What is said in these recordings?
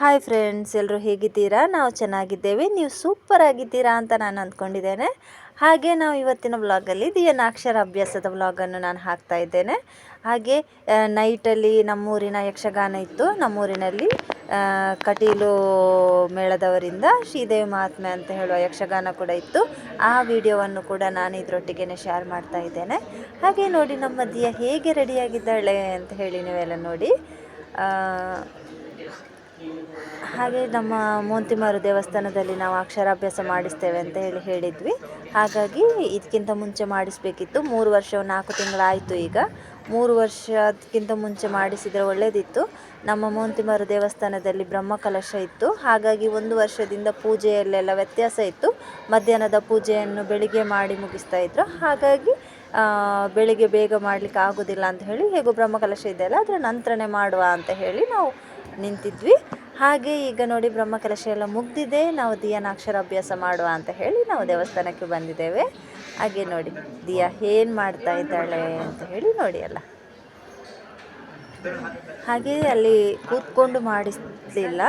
Hi friends ಎಲ್ಲರೂ ಹೇಗಿದ್ದೀರಾ? ನಾವು ಚೆನ್ನಾಗಿದ್ದೇವೆ. ನೀವು ಸೂಪರ್ ಆಗಿದ್ದೀರಾ ಅಂತ ನಾನು ಅಂದ್ಕೊಂಡಿದ್ದೇನೆ. ಹಾಗೆ ನಾವು ಇವತ್ತಿನ ವ್ಲಾಗಲ್ಲಿ ದಿಯನಾಕ್ಷರ ಅಭ್ಯಾಸದ ವ್ಲಾಗನ್ನು ನಾನು ಹಾಕ್ತಾ ಇದ್ದೇನೆ. ಹಾಗೆ ನೈಟಲ್ಲಿ ನಮ್ಮೂರಿನ ಯಕ್ಷಗಾನ ಇತ್ತು. ನಮ್ಮೂರಿನಲ್ಲಿ ಕಟೀಲು ಮೇಳದವರಿಂದ ಶ್ರೀದೇವಿ ಮಹಾತ್ಮೆ ಅಂತ ಹೇಳುವ ಯಕ್ಷಗಾನ ಕೂಡ ಇತ್ತು. ಆ ವಿಡಿಯೋವನ್ನು ಕೂಡ ನಾನು ಇದರೊಟ್ಟಿಗೆ ಶೇರ್ ಮಾಡ್ತಾ ಇದ್ದೇನೆ. ಹಾಗೆ ನೋಡಿ, ನಮ್ಮ ದಿಯ ಹೇಗೆ ರೆಡಿಯಾಗಿದ್ದಾಳೆ ಅಂತ ಹೇಳಿ ನೀವೆಲ್ಲ ನೋಡಿ. ಹಾಗೆ ನಮ್ಮ ಮೋಂತಿಮಾರು ದೇವಸ್ಥಾನದಲ್ಲಿ ನಾವು ಅಕ್ಷರಾಭ್ಯಾಸ ಮಾಡಿಸ್ತೇವೆ ಅಂತ ಹೇಳಿ ಹೇಳಿದ್ವಿ. ಹಾಗಾಗಿ ಇದಕ್ಕಿಂತ ಮುಂಚೆ ಮಾಡಿಸಬೇಕಿತ್ತು. ಮೂರು ವರ್ಷ, ನಾಲ್ಕು ತಿಂಗಳಾಯಿತು ಈಗ. ಮೂರು ವರ್ಷಕ್ಕಿಂತ ಮುಂಚೆ ಮಾಡಿಸಿದರೆ ಒಳ್ಳೆಯದಿತ್ತು ನಮ್ಮ ಮೋಂತಿಮಾರು ದೇವಸ್ಥಾನದಲ್ಲಿ ಬ್ರಹ್ಮಕಲಶ ಇತ್ತು. ಹಾಗಾಗಿ ಒಂದು ವರ್ಷದಿಂದ ಪೂಜೆಯಲ್ಲೆಲ್ಲ ವ್ಯತ್ಯಾಸ ಇತ್ತು. ಮಧ್ಯಾಹ್ನದ ಪೂಜೆಯನ್ನು ಬೆಳಿಗ್ಗೆ ಮಾಡಿ ಮುಗಿಸ್ತಾ ಇದ್ರು. ಹಾಗಾಗಿ ಬೆಳಿಗ್ಗೆ ಬೇಗ ಮಾಡಲಿಕ್ಕೆ ಆಗೋದಿಲ್ಲ ಅಂತ ಹೇಳಿ ಹೇಗೋ ಬ್ರಹ್ಮಕಲಶ ಇದೆಯಲ್ಲ ಅದರ ನಂತರನೇ ಮಾಡುವ ಅಂತ ಹೇಳಿ ನಾವು ನಿಂತಿದ್ವಿ. ಹಾಗೆ ಈಗ ನೋಡಿ ಬ್ರಹ್ಮಕಲಶ ಎಲ್ಲ ಮುಗ್ದಿದೆ. ನಾವು ದಿಯಾನಾಕ್ಷರ ಅಭ್ಯಾಸ ಮಾಡುವ ಅಂತ ಹೇಳಿ ನಾವು ದೇವಸ್ಥಾನಕ್ಕೆ ಬಂದಿದ್ದೇವೆ. ಹಾಗೆ ನೋಡಿ, ದಿಯಾ ಏನು ಮಾಡ್ತಾ ಇದ್ದಾಳೆ ಅಂತ ಹೇಳಿ ನೋಡಿ ಅಲ್ಲ ಹಾಗೆ ಅಲ್ಲಿ ಕೂತ್ಕೊಂಡು ಮಾಡಿಸಲಿಲ್ಲ.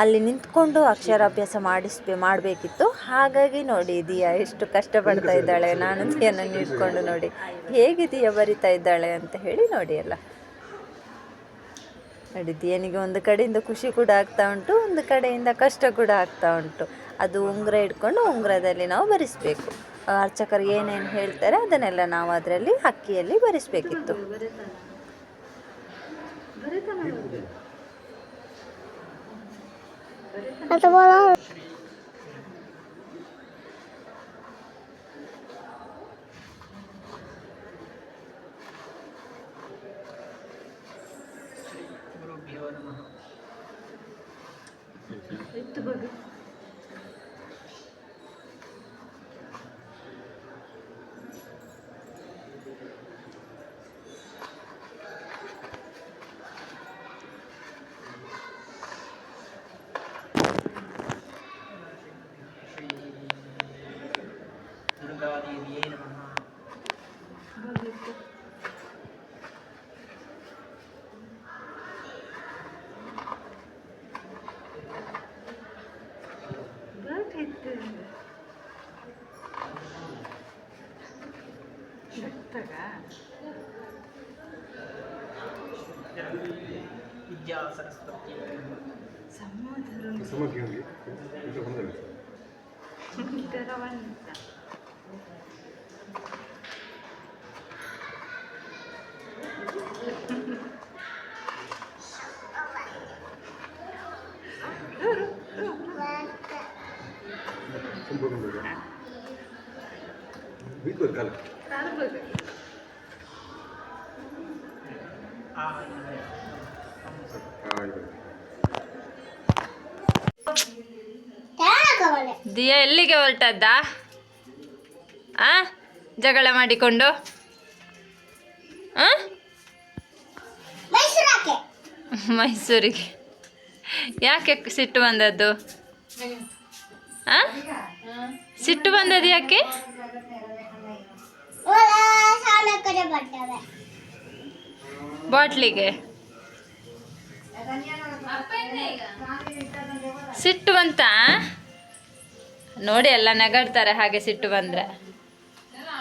ಅಲ್ಲಿ ನಿಂತ್ಕೊಂಡು ಅಕ್ಷರಾಭ್ಯಾಸ ಮಾಡಿಸ್ಬೇ, ಮಾಡಬೇಕಿತ್ತು. ಹಾಗಾಗಿ ನೋಡಿ ದಿಯಾ ಎಷ್ಟು ಕಷ್ಟಪಡ್ತಾ ಇದ್ದಾಳೆ. ನಾನು ದಿಯನನ್ನು ಇಟ್ಕೊಂಡು ನೋಡಿ, ಹೇಗೆ ದಿಯಾ ಬರಿತಾ ಇದ್ದಾಳೆ ಅಂತ ಹೇಳಿ ನೋಡಿ ಅಲ್ಲ ನೋಡಿ ದಿಯನಿಗೆ ಒಂದು ಕಡೆಯಿಂದ ಖುಷಿ ಕೂಡ ಆಗ್ತಾ ಉಂಟು, ಒಂದು ಕಡೆಯಿಂದ ಕಷ್ಟ ಕೂಡ ಆಗ್ತಾ ಉಂಟು. ಅದು ಉಂಗುರ ಇಟ್ಕೊಂಡು ಉಂಗುರದಲ್ಲಿ ನಾವು ಬರಿಸಬೇಕು. ಅರ್ಚಕರು ಏನೇನು ಹೇಳ್ತಾರೆ ಅದನ್ನೆಲ್ಲ ನಾವು ಅದರಲ್ಲಿ ಅಕ್ಕಿಯಲ್ಲಿ ಬರಿಸಬೇಕಿತ್ತು. ದುರ್ಗಾದೇವಿಯೇ सरस्वती समज घेऊन घे तुझं होऊन जाईल त्याला वीटवर घाल चालू बघ ದಿಯಾ ಎಲ್ಲಿಗೆ ಹೊರಟದ್ದಾ? ಆ? ಜಗಳ ಮಾಡಿಕೊಂಡು? ಮೈಸೂರಿಗೆ. ಯಾಕೆ ಸಿಟ್ಟು ಬಂದದ್ದು? ಆ? ಸಿಟ್ಟು ಬಂದದ್ದು ಯಾಕೆ? ಬಾಟ್ಲಿಗೆ. ಸಿಟ್ಟು ಅಂತ ನೋಡಿ ಎಲ್ಲ ನಗಾಡ್ತಾರೆ ಹಾಗೆ ಸಿಟ್ಟು ಬಂದ್ರೆ.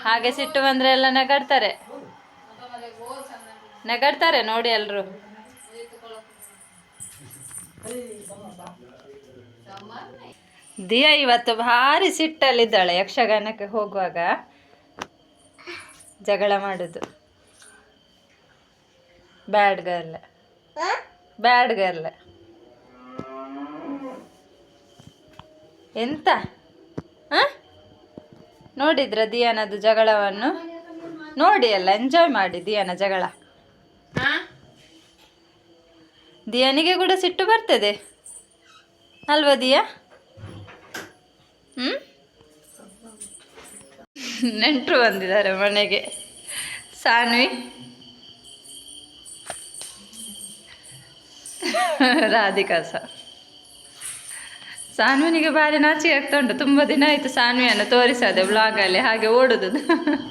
ಹಾಗೆ ಸಿಟ್ಟು ಬಂದ್ರೆ ಎಲ್ಲ ನಗಾಡ್ತಾರೆ. ನಗಾಡ್ತಾರೆ ನೋಡಿ ಎಲ್ರು. ದಿಯಾ ಇವತ್ತು ಭಾರಿ ಸಿಟ್ಟಲ್ಲಿದ್ದಾಳೆ ಯಕ್ಷಗಾನಕ್ಕೆ ಹೋಗುವಾಗ. ಜಗಳ ಮಾಡುದು. Bad girl bad girl. ಎಂತ? ಹಾಂ? ನೋಡಿದ್ರ ದಿಯಾನದು ಜಗಳವನ್ನು? ನೋಡಿ ಅಲ್ಲ ಎಂಜಾಯ್ ಮಾಡಿ ದಿಯಾನ ಜಗಳ. ದಿಯಾನಿಗೆ ಕೂಡ ಸಿಟ್ಟು ಬರ್ತದೆ. ಅಲ್ವಾ ದಿಯಾ? ಹ್ಮ್? ನೆಂಟರು ಬಂದಿದ್ದಾರೆ ಮನೆಗೆ. ಸಾನ್ವಿ? ರಾಧಿಕಾ ಸರ್. ಸಾನ್ವಿನಿಗೆ ಭಾರಿ ನಾಚಿಕೆ ಆಗ್ತಾ ಉಂಟು. ತುಂಬ ದಿನ ಆಯಿತು ಸಾನ್ವಿಯನ್ನು ತೋರಿಸದೆ ಬ್ಲಾಗಲ್ಲಿ ಹಾಗೆ ಓಡುದು.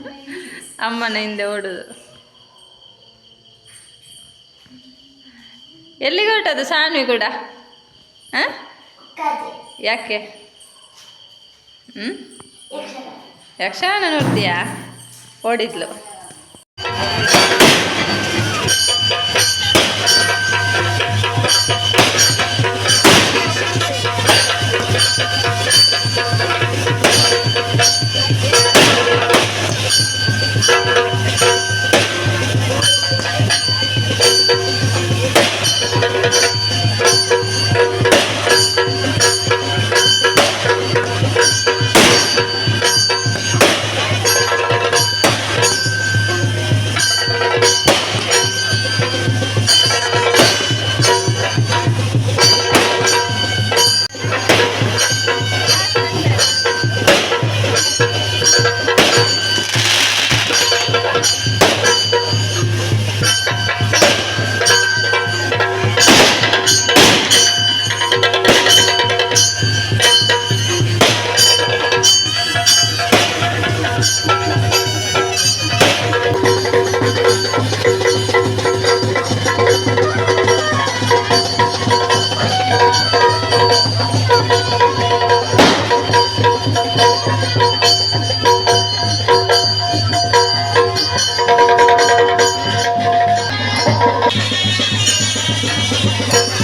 ಅಮ್ಮನ ಹಿಂದೆ ಓಡುದು. ಎಲ್ಲಿಗೆ ಹೊರಟದು ಸಾನ್ವಿ ಕೂಡ? ಯಾಕೆ? ಯಕ್ಷಗಾನ ಯಕ್ಷಗಾನ ನೋಡ್ತೀಯಾ ಓಡಿದ್ಲು.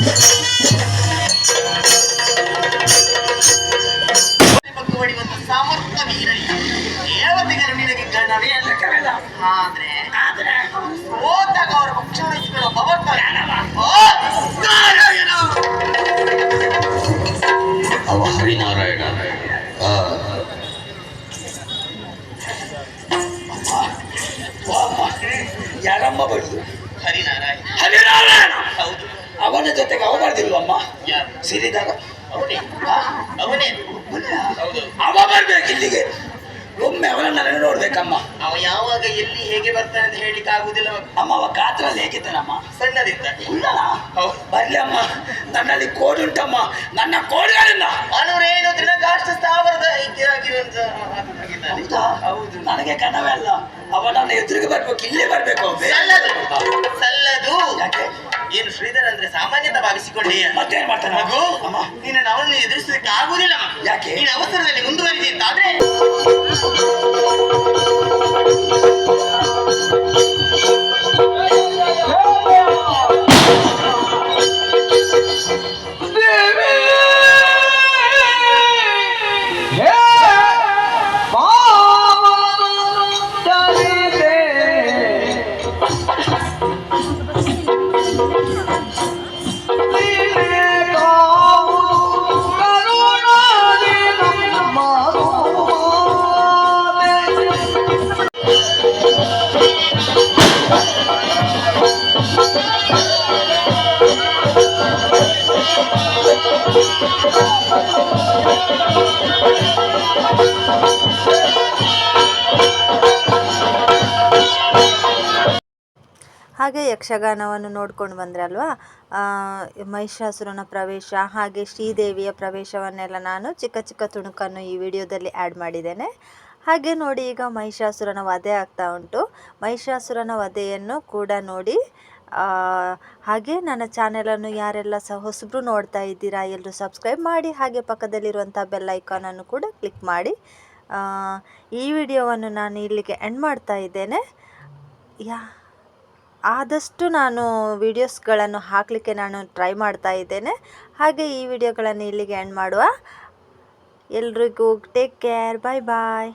Yes. ಸಿರಿದಾಗ ಅವನೇ ಅವನೇ. ಅವ ಬರ್ಬೇಕು ಇಲ್ಲಿಗೆ. ಒಮ್ಮೆ ಅವನನ್ನ ನಾನು ನೋಡ್ಬೇಕಮ್ಮ ಅವ ಯಾವಾಗ ಎಲ್ಲಿ ಹೇಗೆ ಬರ್ತಾನೆ ಅಂತ ಹೇಳಲಿಕ್ಕೆ ಆಗುದಿಲ್ಲ. ಅಮ್ಮ ಅವ ಗಾತ್ರದಲ್ಲಿ ಹೇಗಿದ್ದಾನಮ್ಮ? ಸಣ್ಣದಿದ್ದ ಉಳ್ಳಲ್ಲ ಬರ್ಲಿ ಅಮ್ಮ. ನನ್ನಲ್ಲಿ ಕೋಡುಂಟಮ್ಮ ನನ್ನ ಕೋಡುಗಳಿಂದ ಅನುರೇನು ಕಾಷ್ಟ ಸ್ಥಾವರದ ಆಗಿದ್ದಾನೆ. ಹೌದಾ? ಹೌದು. ನನಗೆ ಕನವೇ ಅಲ್ಲ. ಅವ ನನ್ನ ಎದುರಿಗೆ ಬರ್ಬೇಕು ಇಲ್ಲೇ ಬರ್ಬೇಕು ಸಲ್ಲದು. ಸಲ್ಲದು. ಯಾಕೆ? ಏನು ಶ್ರೀಧರ್ ಅಂದ್ರೆ ಸಾಮಾನ್ಯತ ಭಾವಿಸಿಕೊಂಡಿ? ಮತ್ತೇನ್ ಮಾಡ್ತಾನೆ? ಮಗು ನಿನ್ನ ಅವನನ್ನು ಎದುರಿಸಲಿಕ್ಕೆ ಆಗುದಿಲ್ಲ ಯಾಕೆ? ನೀನು ಅವಸರದಲ್ಲಿ ಮುಂದುವರಿದೆ ಅಂತಾದ್ರೆ ಹಾಗೆ ಯಕ್ಷಗಾನವನ್ನು ನೋಡ್ಕೊಂಡು ಬಂದರೆ ಅಲ್ವಾ? ಮಹಿಷಾಸುರನ ಪ್ರವೇಶ ಹಾಗೆ ಶ್ರೀದೇವಿಯ ಪ್ರವೇಶವನ್ನೆಲ್ಲ ನಾನು ಚಿಕ್ಕ ಚಿಕ್ಕ ತುಣುಕನ್ನು ಈ ವಿಡಿಯೋದಲ್ಲಿ ಆ್ಯಡ್ ಮಾಡಿದ್ದೇನೆ. ಹಾಗೆ ನೋಡಿ ಈಗ ಮಹಿಷಾಸುರನ ವಧೆ ಆಗ್ತಾ ಉಂಟು. ಮಹಿಷಾಸುರನ ವಧೆಯನ್ನು ಕೂಡ ನೋಡಿ ಹಾಗೆ ನನ್ನ ಚಾನೆಲನ್ನು ಯಾರೆಲ್ಲ ಸಹ ಹೊಸಬ್ರು ನೋಡ್ತಾ ಇದ್ದೀರಾ ಎಲ್ಲರೂ ಸಬ್ಸ್ಕ್ರೈಬ್ ಮಾಡಿ, ಹಾಗೆ ಪಕ್ಕದಲ್ಲಿರುವಂಥ ಬೆಲ್ ಐಕಾನನ್ನು ಕೂಡ ಕ್ಲಿಕ್ ಮಾಡಿ. ಈ ವಿಡಿಯೋವನ್ನು ನಾನು ಇಲ್ಲಿಗೆ ಎಂಡ್ ಮಾಡ್ತಾ ಇದ್ದೇನೆ. ಯಾ, ಆದಷ್ಟು ನಾನು ವಿಡಿಯೋಸ್ಗಳನ್ನು ಹಾಕಲಿಕ್ಕೆ ನಾನು ಟ್ರೈ ಮಾಡ್ತಾ ಇದ್ದೇನೆ. ಹಾಗೆ ಈ ವಿಡಿಯೋಗಳನ್ನು ಇಲ್ಲಿಗೆ ಎಂಡ್ ಮಾಡುವ. ಎಲ್ರಿಗೂ ಟೇಕ್ ಕೇರ್ ಬಾಯ್ ಬಾಯ್